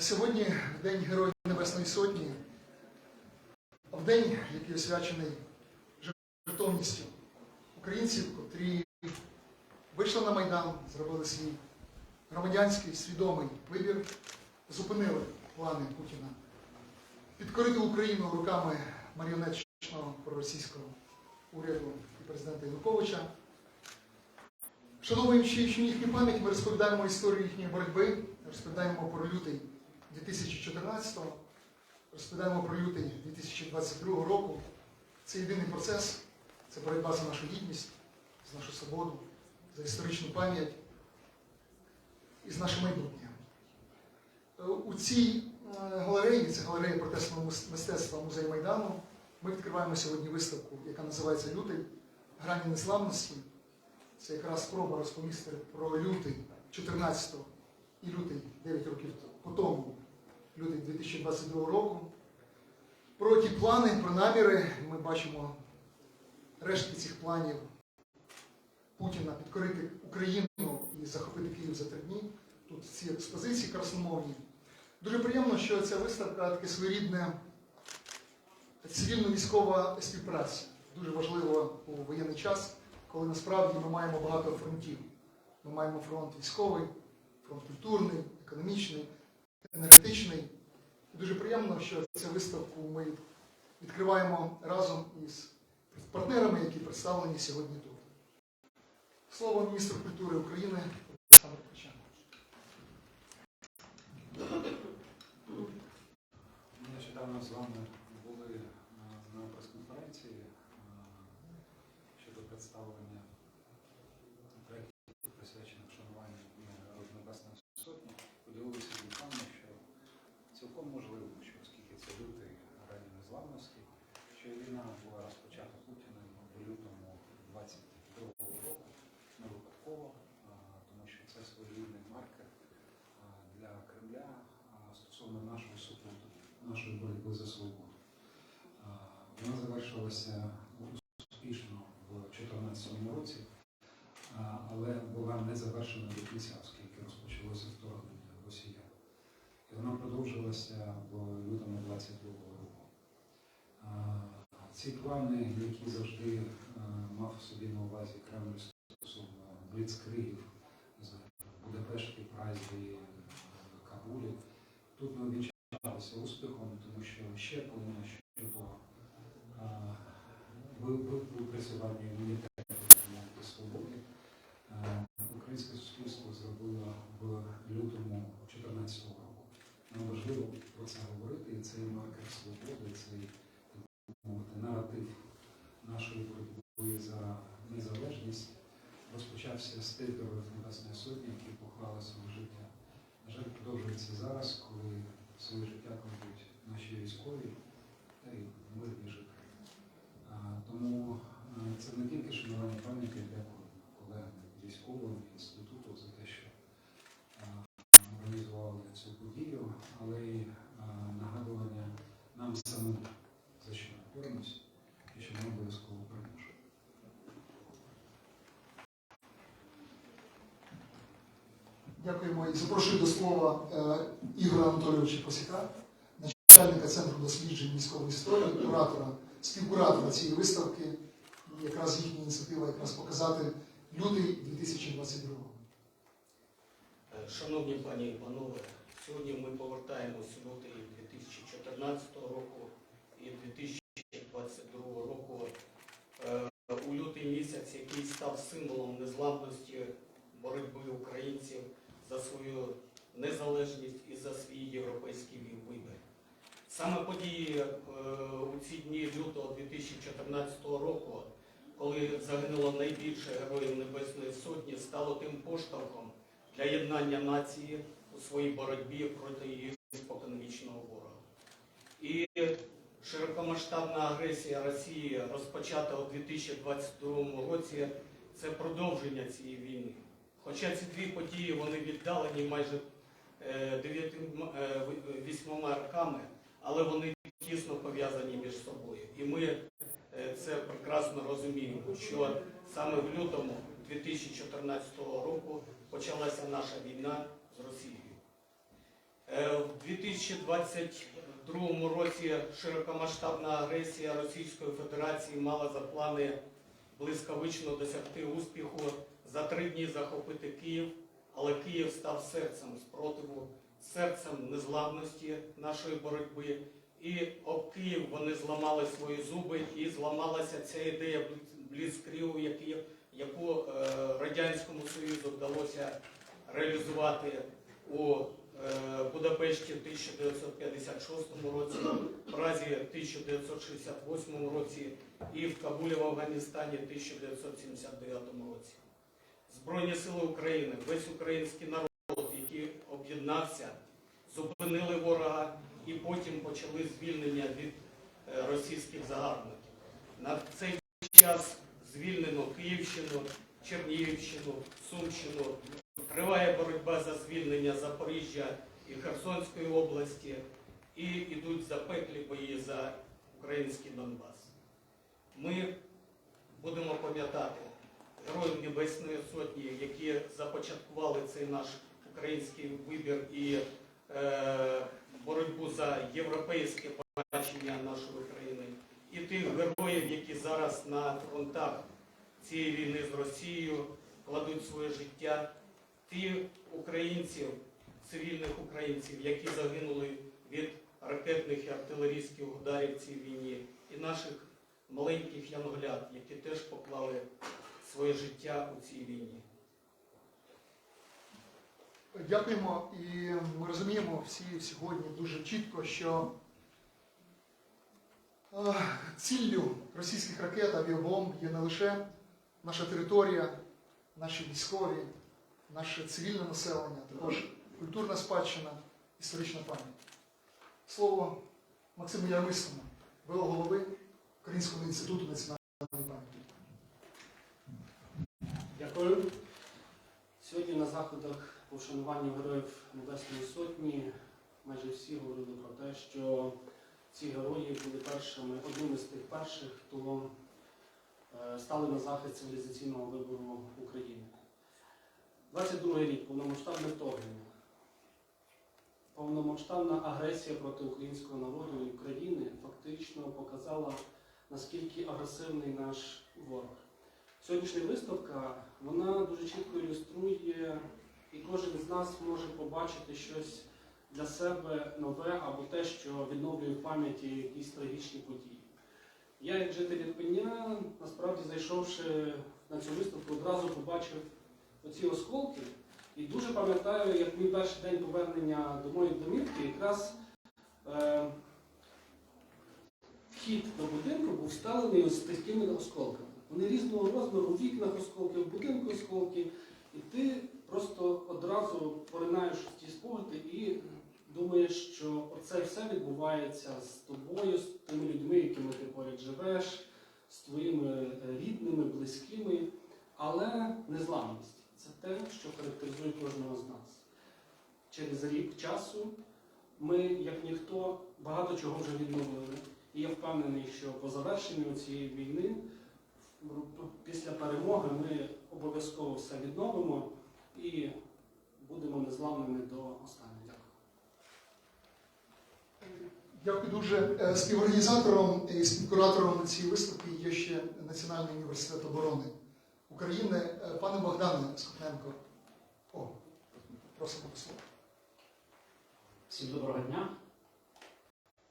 Сьогодні в День Героїв Небесної Сотні, в день, який освячений жертовністю українців, котрі вийшли на Майдан, зробили свій громадянський свідомий вибір, зупинили плани Путіна підкорити Україну руками маріонетчного проросійського уряду і президента Януковича. Вшановуючи їхню пам'ять, ми розповідаємо історію їхньої боротьби, розповідаємо про лютий 2014-го, розповідаємо про лютий 2022 року. Це єдиний процес, це боротьба за нашу гідність, за нашу свободу, за історичну пам'ять і за наше майбутнє. Е, У цій е, галереї, це галерея протестного мистецтва музей Майдану, ми відкриваємо сьогодні виставку, яка називається Лютий грані незламності. Це якраз спроба розповісти про лютий 14-го і лютий 9 років по тому, лютий 2022 року. Про ті плани, про наміри ми бачимо рештки цих планів Путіна підкорити Україну і захопити Київ за три дні. Тут ці експозиції красномовні. Дуже приємно, що ця виставка таке своєрідне цивільно-військова співпраця. Дуже важливо у воєнний час, коли насправді ми маємо багато фронтів. Ми маємо фронт військовий, фронт культурний, економічний, енергетичний. Дуже приємно, що цю виставку ми відкриваємо разом із партнерами, які представлені сьогодні тут. Слово міністру культури України Олександру Качану. Ми нещодавно з вами були е, на прес-конференції е, щодо представлення проєктів, присвячених вшануванню Дня Героїв Небесної Сотні. Поділилися думками, що цілком можливо, що оскільки це лютий рані незламності, що війна була розпочата Путіним в лютому 22 року, не випадково, е, тому що це своєрідний маркер е, для Кремля е, стосовно нашої супротиву, нашої боротьби за свободу. Е, Вона завершилася успішно в 2014 році, е, але була не завершена до кінця, оскільки розпочалося вторгнення росіян. І вона продовжилася в лютому 22 року. Ці плани, які завжди е, мав собі на увазі Кремль стосовно бліцкригів з Будапешті, Празі, Кабулі, тут не увінчалися успіхом, тому що ще повинно щодо випрацювання імунітету та свободи. Українське суспільство зробило в лютому 2014 року. Нам важливо про це говорити, і цей маркер свободи, цей мовити, наратив нашої боротьби за незалежність розпочався з тих героїв Небесної Сотні, які поклали своє життя. На жаль, продовжується зараз, коли своє життя кладуть наші військові та й мирні жителі. А, Тому а, це не тільки шанування пам'яті, дякую колегам військовим інституту за те, що а, організували цю подію, але й а, нагадування нам самим, за що ми боремось і що ми обов'язково переможемо. Дякуємо і запрошую до слова е, Ігоря Анатолійовича Посіка, начальника Центру досліджень військової історії, куратора, співкуратора цієї виставки. І якраз їхня ініціатива якраз показати лютий 2022 Е, Шановні пані і панове, сьогодні ми повертаємось лютий 2014 року і 2022 року е, у лютий місяць, який став символом незламності боротьби українців за свою незалежність і за свій європейський вибір. Саме події е, у ці дні лютого 2014 року, коли загинуло найбільше героїв Небесної Сотні, стало тим поштовхом для єднання нації у своїй боротьбі проти її споконвічного ворога. І широкомасштабна агресія Росії, розпочата у 2022 році, це продовження цієї війни. Хоча ці дві події вони віддалені майже е, дев'яти- е, в- вісьмома роками, але вони тісно пов'язані між собою. І ми е, це прекрасно розуміємо, що саме в лютому 2014 року почалася наша війна з Росією. Е, В 2022 році широкомасштабна агресія Російської Федерації мала за плани блискавично досягти успіху, за три дні захопити Київ, але Київ став серцем спротиву, серцем незламності нашої боротьби. І об Київ вони зламали свої зуби, і зламалася ця ідея бліцкрігу, яку е, Радянському Союзу вдалося реалізувати у е, Будапешті в 1956 році, в Празі в 1968 році і в Кабулі в Афганістані в 1979 році. Збройні сили України, весь український народ, який об'єднався, зупинили ворога і потім почали звільнення від е, російських загарбників. На цей час звільнено Київщину, Чернігівщину, Сумщину. Триває боротьба за звільнення Запоріжжя і Херсонської області, і йдуть запеклі бої за український Донбас. Ми будемо пам'ятати героїв Небесної Сотні, які започаткували цей наш український вибір і е, боротьбу за європейське бачення нашої країни, і тих героїв, які зараз на фронтах цієї війни з Росією кладуть своє життя, ті українців, цивільних українців, які загинули від ракетних і артилерійських ударів цій війні, і наших маленьких янголят, які теж поклали своє життя у цій війні. Дякуємо. І ми розуміємо всі сьогодні дуже чітко, що е, ціллю російських ракет, авіабомб є не лише наша територія, наші військові, наше цивільне населення, також культурна спадщина, історична пам'ять. Слово Максиму Ярмиському, голови Українського інституту національної пам'яті. Дякую. Сьогодні на заходах по вшануванню Героїв Небесної Сотні майже всі говорили про те, що ці герої були першими, одними з тих перших, хто е, стали на захист цивілізаційного вибору України. 22 рік повномасштабне вторгнення. Повномасштабна агресія проти українського народу і України фактично показала, наскільки агресивний наш ворог. Сьогоднішня виставка вона дуже чітко ілюструє, і кожен з нас може побачити щось для себе нове або те, що відновлює в пам'яті якісь трагічні події. Я, як житель Ірпеня, насправді зайшовши на цю виставку, одразу побачив оці осколки. І дуже пам'ятаю, як мій перший день повернення до моєї домівки, якраз е, вхід до будинку був вставлений ось такими осколками. Вони різного розміру, у вікнах осколки, в будинку осколки. І ти просто одразу поринаєш ті спогади і думаєш, що це все відбувається з тобою, з тими людьми, якими ти поряд живеш, з твоїми е, рідними, близькими. Але незламність це те, що характеризує кожного з нас. Через рік часу ми, як ніхто, багато чого вже відновили. І я впевнений, що по завершенню цієї війни після перемоги ми обов'язково все відновимо і будемо незламними до останнього. Дякую. Дякую дуже. Е, Співорганізатором і співкуратором цієї виставки є ще Національний університет оборони України. Е, Пане Богдане Скотненко. О, просимо до слова. Всім доброго дня.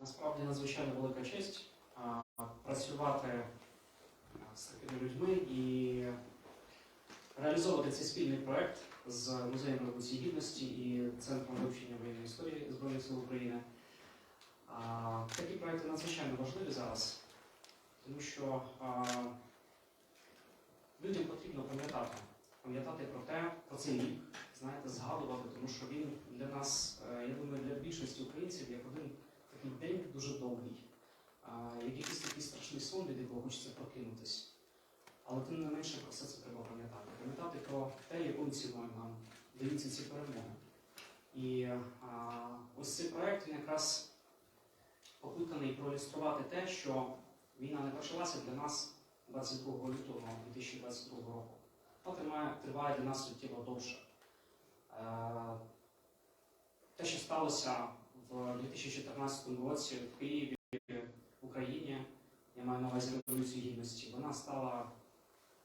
Насправді надзвичайно велика честь а, працювати з такими людьми і реалізовувати цей спільний проект з Музеєм Революції Гідності і Центром вивчення воєнної історії Збройних сил України. А, Такі проекти надзвичайно важливі зараз, тому що а, людям потрібно пам'ятати, пам'ятати про те, про цей рік, знаєте, згадувати, тому що він для нас, е, я думаю, для більшості українців як один такий день дуже довгий, як якийсь такий страшний сон, від якого хочеться прокинутись. Але тим не менше про все це треба пам'ятати. Пам'ятати про те, якою ціною нам даються ці перемоги. І а, ось цей проект він якраз покликаний проілюструвати те, що війна не почалася для нас 22 лютого 2022 року. Вона триває, триває для нас суттєво довше. Е, Те, що сталося в 2014 році в Києві, Україні, я маю на увазі революцію гідності, вона стала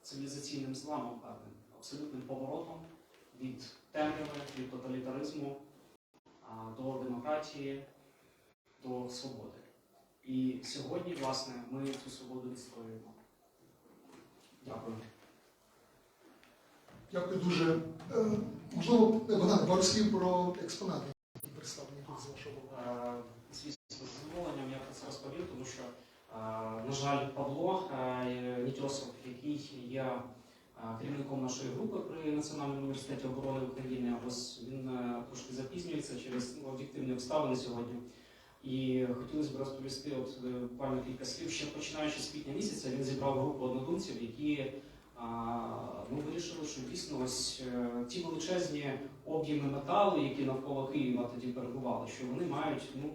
цивілізаційним зламом певним, абсолютним поворотом від темряви, від тоталітаризму до демократії, до свободи. І сьогодні, власне, ми цю свободу відстоюємо. Дякую. Дякую дуже. Е, Можливо, Богдан, пару слів про експонати, які представлені тут з вашого боку. Е, Звісно, з задоволенням я про це розповів, тому що, на жаль, Павло Нітьосов, який є керівником нашої групи при Національному університеті оборони України, ось він трошки запізнюється через об'єктивні обставини сьогодні. І хотілося б розповісти от е, буквально кілька слів. Ще починаючи з квітня місяця, він зібрав групу однодумців, які а, ну, вирішили, що дійсно ось е, ті величезні об'єми металу, які навколо Києва тоді перебували, що вони мають ну,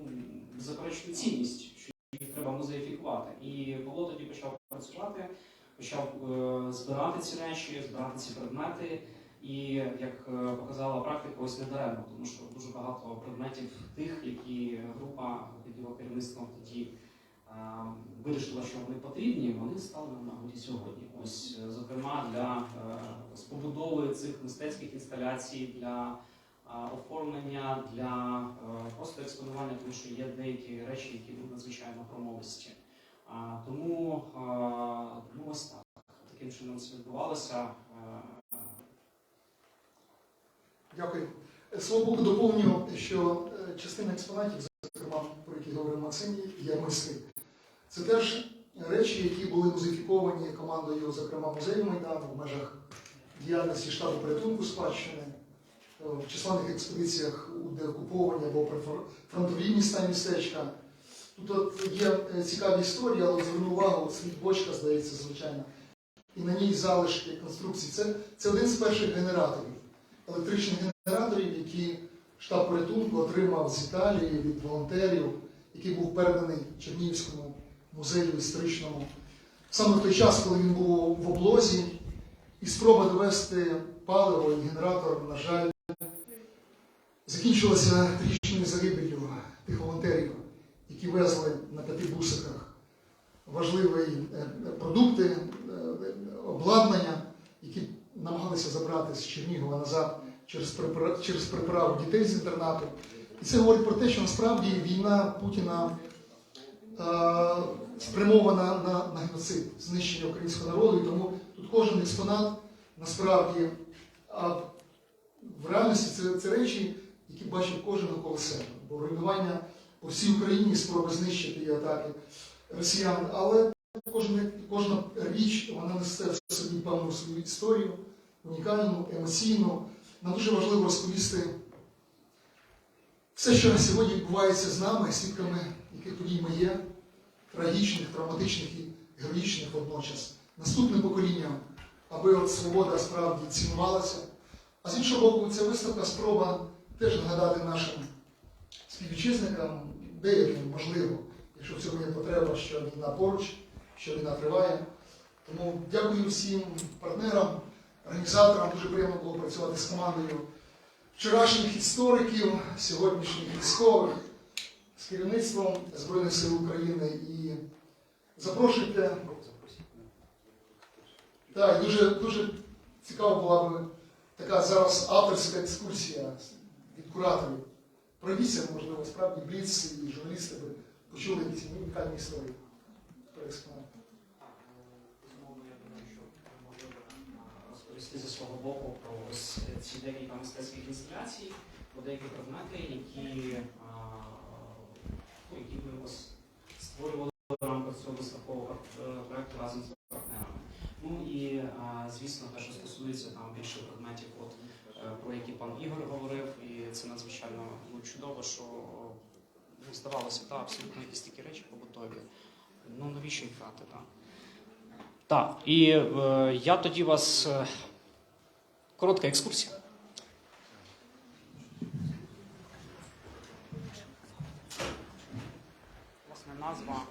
беззаперечну цінність, що їх треба музеїфікувати. І Павло тоді почав працювати, почав е, збирати ці речі, збирати ці предмети. І як е, показала практика, ось не даремно, тому що дуже багато предметів тих, які група під керівництвом тоді е, вирішила, що вони потрібні, вони стали нам нагоді сьогодні. Ось, зокрема, для побудови цих мистецьких інсталяцій, для оформлення, для е, просто експонування, тому що є деякі речі, які будуть надзвичайно промовисті. Тому ну, ось так. Таким чином це відбувалося. Е, Дякую. З свого боку доповню, що частина експонатів, зокрема, про які говорив Максим, є мисли. Це теж речі, які були музифіковані командою, зокрема, музею Майдану в межах діяльності штабу порятунку спадщини, в численних експедиціях у деокуповані або прифор- фронтові міста містечка. Тут є е, цікаві історії, але зверну увагу, світ бочка, здається, звичайно, і на ній залишки конструкції. Це, це один з перших генераторів електричних генераторів, які штаб порятунку отримав з Італії від волонтерів, який був переданий Чернігівському музею історичному. Саме в той час, коли він був в облозі, і спроба довести паливо і генератор, на жаль, закінчилася трішною загибелью тих волонтерів, які везли на п'яти бусиках важливі е, продукти, е, обладнання, які намагалися забрати з Чернігова назад через приправу дітей з інтернату. І це говорить про те, що насправді війна Путіна е, спрямована на, на геноцид, знищення українського народу, і тому тут кожен експонат насправді а в реальності це, це речі, які бачив кожен навколо себе. Бо руйнування по всій Україні спроби знищити і атаки росіян, але кожна, кожна річ вона несе в собі певну свою історію, унікальну, емоційну. Нам дуже важливо розповісти все, що на сьогодні відбувається з нами, свідками яких подій ми є, трагічних, травматичних і героїчних водночас, наступним поколінням, аби от свобода справді цінувалася. А з іншого боку, ця виставка спроба теж нагадати нашим співвітчизникам, деяким можливо, якщо в цьому є потреба, що війна поруч, що війна триває. Тому дякую всім партнерам, організаторам. Дуже приємно було працювати з командою вчорашніх істориків, сьогоднішніх військових, з керівництвом Збройних сил України і запрошуйте. Так, дуже, дуже цікава була б така зараз авторська екскурсія від кураторів. Пройдіться, можливо, справді бліц і журналісти би почули якісь унікальні історії про експонат. Так, е, я думаю, що можливо е, розповісти зі свого боку про ось ці декілька мистецьких інсталяцій, про деякі предмети, які, е, ну, які ми створювали в рамках цього виставкового е, проекту разом з партнерами. Ну і е, звісно, те, що стосується там більше предметів, от е, про які пан Ігор говорив, і це надзвичайно ну, чудово, що ну, здавалося, та абсолютно якісь такі речі побутові. Ну навіщо їх брати, так? Так, і е, я тоді вас. Е, коротка екскурсія. Власне, назва.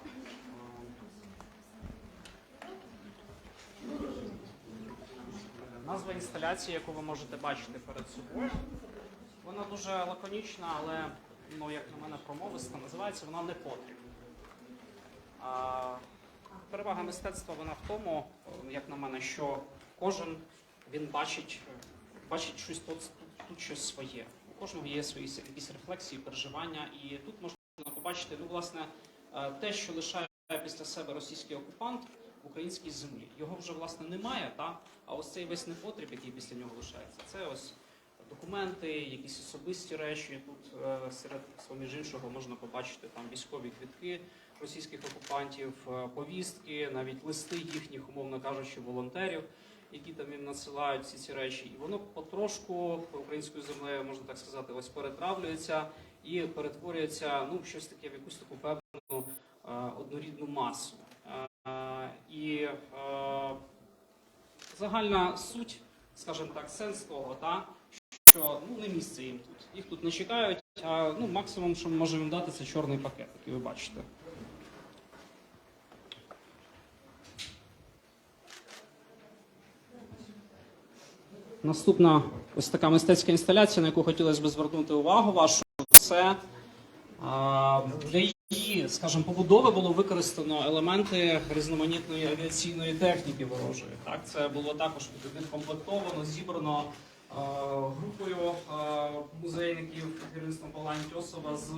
е, Назва інсталяції, яку ви можете бачити перед собою. Вона дуже лаконічна, але ну як на мене, промовиста, називається вона непотріб. А, перевага мистецтва вона в тому, як на мене, що кожен він бачить, бачить щось тут, тут, щось своє. У кожного є свої якісь рефлексії, переживання, і тут можна побачити, ну, власне, е, те, що лишає після себе російський окупант українській землі. Його вже власне немає, та? а ось цей весь непотріб, який після нього лишається, це ось документи, якісь особисті речі. Тут е, серед свого між іншого можна побачити там військові квітки російських окупантів, е, повістки, навіть листи їхніх, умовно кажучи, волонтерів, які там їм надсилають всі ці речі. І воно потрошку українською землею, можна так сказати, ось перетравлюється і перетворюється ну, щось таке, в якусь таку певну е, однорідну масу. І е, загальна суть, скажімо так, сенс того, та, що ну, не місце їм тут. Їх тут не чекають, а ну, максимум, що ми можемо їм дати, це чорний пакет, який ви бачите. Наступна ось така мистецька інсталяція, на яку хотілося б звернути увагу вашу, це а, для її, скажімо, побудови було використано елементи різноманітної авіаційної техніки ворожої. Так, це було також відкомплектовано, зібрано а, групою а, музейників керівництвом Павла Антьосова з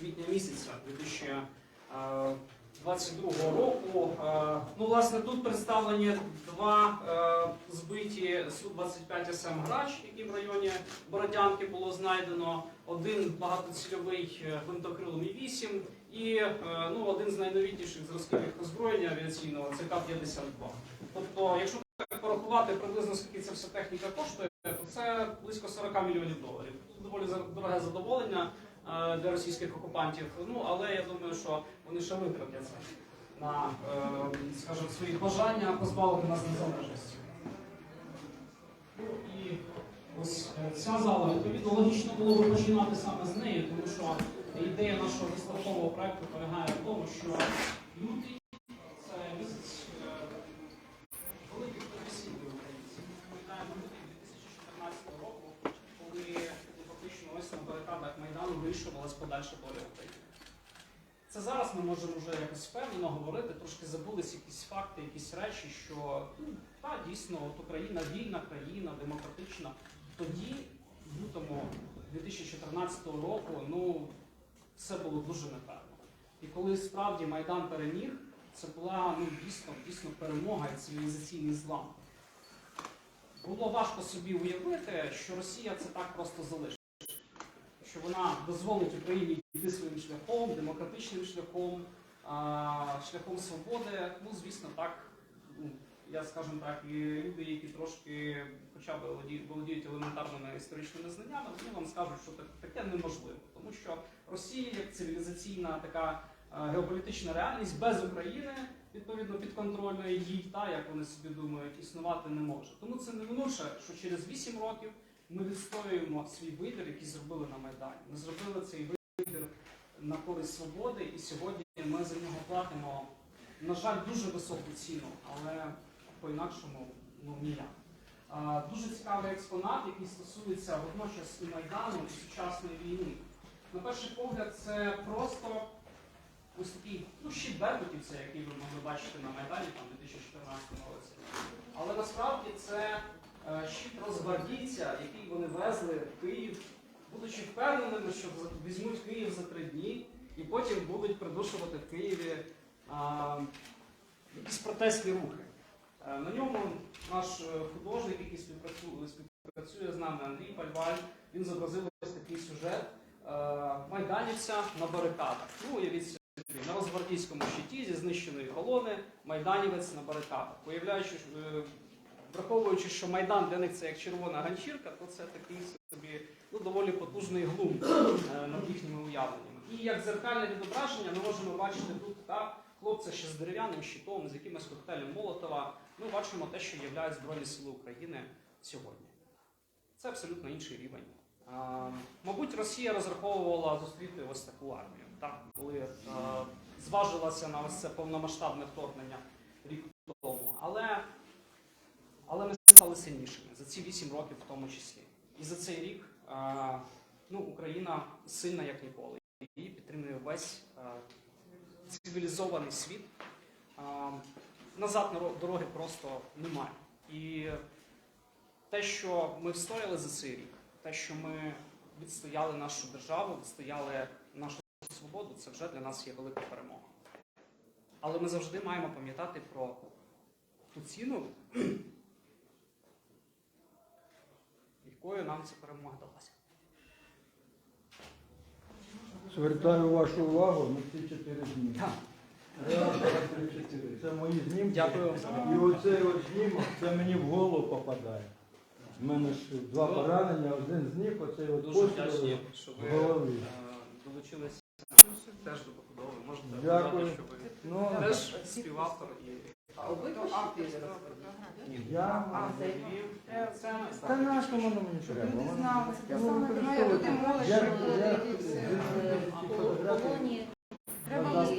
квітня місяця 2022 року. А, Ну, власне, тут представлені два е, збиті Су-25 СМ Грач, які в районі Бородянки було знайдено, один багатоцільовий е, гвинтокрил Мі-8 і е, ну, один з найновітніших зразків озброєння авіаційного це К-52. Тобто, якщо так порахувати приблизно скільки ця вся техніка коштує, то це близько 40 мільйонів доларів. Тут доволі дороге задоволення е, для російських окупантів. Ну але я думаю, що вони ще витратять це на, е, скажімо, свої бажання позбавити нас незалежності. Ну і ось ця зала, відповідно, логічно було б починати саме з неї, тому що ідея нашого виставкового проекту полягає в тому, що лютий це місяць е, великих професійних українців. Ми пам'ятаємо лютий 2014 року, коли фактично ось на барикадах Майдану вирішувалась подальша доля України. Це зараз ми можемо вже якось впевнено говорити, трошки забулись якісь факти, якісь речі, що ну, та, дійсно от Україна вільна країна, демократична. Тоді, в лютому 2014 року, ну все було дуже непевно. І коли справді Майдан переміг, це була ну, дійсно, дійсно перемога і цивілізаційний злам. Було важко собі уявити, що Росія це так просто залишить. Що вона дозволить Україні йти своїм шляхом, демократичним шляхом, шляхом свободи. Ну, звісно, так. Я скажімо так, і люди, які трошки хоча б володі- володіють елементарними історичними знаннями, вони вам скажуть, що таке неможливо. Тому що Росія як цивілізаційна така геополітична реальність без України, відповідно підконтрольної їй, та як вони собі думають, існувати не може. Тому це неминуче, що через 8 років ми відстоюємо свій вибір, який зробили на Майдані. Ми зробили цей вибір на користь свободи, і сьогодні ми за нього платимо, на жаль, дуже високу ціну, але по-інакшому ну ніяк. Дуже цікавий експонат, який стосується водночас і Майдану, і сучасної війни. На перший погляд, це просто ось такий ну, щит Беркутівця, який ви могли бачити на Майдані там, у 2014 році. Але насправді це е, щит розгвардійця, який вони везли в Київ, будучи впевненими, що візьмуть Київ за три дні і потім будуть придушувати в Києві а, якісь протестні рухи. Е, На ньому наш е, художник, який співпрацює, співпрацює з нами, Андрій Пальваль, він зобразив ось такий сюжет е, майданівця на барикадах. Ну, уявіть собі, на Розгвардійському щиті зі знищеної колони майданівець на барикадах. Уявляючи, враховуючи, що Майдан для них це як червона ганчірка, то це такий собі ну, доволі потужний глум над їхніми уявленнями. І як зеркальне відображення ми можемо бачити тут так, хлопця ще з дерев'яним щитом, з якимось коктейлем Молотова. Ми бачимо те, що являють Збройні Сили України сьогодні. Це абсолютно інший рівень. А, мабуть, Росія розраховувала зустріти ось таку армію, так, коли е, зважилася на ось це повномасштабне вторгнення рік тому. Але, але ми стали сильнішими за ці 8 років в тому числі. І за цей рік е, ну, Україна сильна як ніколи. Її підтримує весь е, цивілізований світ. А, назад дороги просто немає. І те, що ми встояли за цей рік, те, що ми відстояли нашу державу, відстояли нашу свободу, це вже для нас є велика перемога. Але ми завжди маємо пам'ятати про ту ціну, якою нам ця перемога далася. Звертаю вашу увагу на ці чотири дні. Це мої знімки. Дякую. І оцей от знімок, це ммені в голову попадає. У мене ж два поранення, один з них, оцей от Дуже постріл вдячні, що в ви голові. е, долучились теж до побудови. Можете Дякую. сказати, що ви Ну, теж співавтор і я... А, це- Е, це Та нащо воно мені треба? Люди Воно- знали, це саме немає люди Я- я- я- в ці. Треба Будь